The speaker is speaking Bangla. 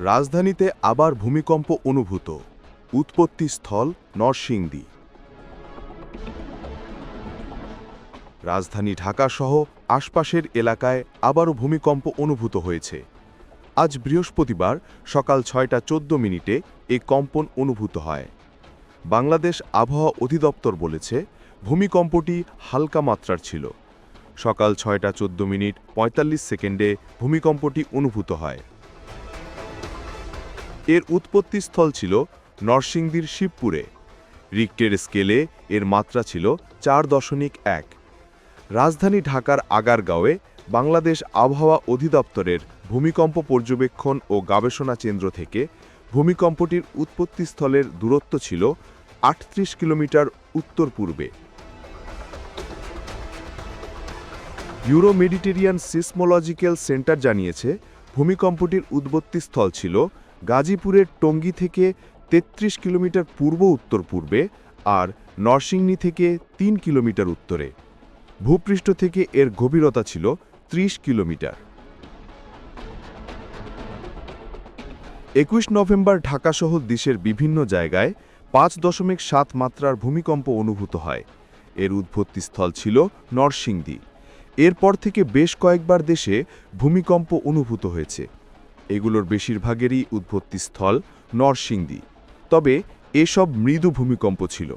রাজধানীতে আবার ভূমিকম্প অনুভূত। উৎপত্তিস্থল নরসিংদী। রাজধানী ঢাকাসহ আশপাশের এলাকায় আবারও ভূমিকম্প অনুভূত হয়েছে। আজ বৃহস্পতিবার সকাল ছয়টা চোদ্দ মিনিটে এ কম্পন অনুভূত হয়। বাংলাদেশ আবহাওয়া অধিদপ্তর বলেছে, ভূমিকম্পটি হালকা মাত্রার ছিল। সকাল ছয়টা চোদ্দ মিনিট পঁয়তাল্লিশ সেকেন্ডে ভূমিকম্পটি অনুভূত হয়। এর উৎপত্তিস্থল ছিল নরসিংদীর শিবপুরে। রিক্টের স্কেলে এর মাত্রা ছিল চার দশমিক এক। রাজধানী ঢাকার আগারগাঁওয়ে বাংলাদেশ আবহাওয়া অধিদপ্তরের ভূমিকম্প পর্যবেক্ষণ ও গবেষণা কেন্দ্র থেকে ভূমিকম্পটির উৎপত্তিস্থলের দূরত্ব ছিল আটত্রিশ কিলোমিটার উত্তর পূর্বে। ইউরো মেডিটেরিয়ান সিসমোলজিক্যাল সেন্টার জানিয়েছে, ভূমিকম্পটির উৎপত্তিস্থল ছিল গাজীপুরের টঙ্গী থেকে ৩৩ কিলোমিটার পূর্ব উত্তর পূর্বে আর নরসিংদী থেকে তিন কিলোমিটার উত্তরে। ভূপৃষ্ঠ থেকে এর গভীরতা ছিল ৩০ কিলোমিটার। একুশ নভেম্বর ঢাকাসহ দেশের বিভিন্ন জায়গায় পাঁচ দশমিক সাত মাত্রার ভূমিকম্প অনুভূত হয়। এর উৎপত্তিস্থল ছিল নরসিংদী। এরপর থেকে বেশ কয়েকবার দেশে ভূমিকম্প অনুভূত হয়েছে। এগুলোর বেশিরভাগেরই উৎপত্তিস্থল নরসিংদী। তবে এসব মৃদু ভূমিকম্প ছিল।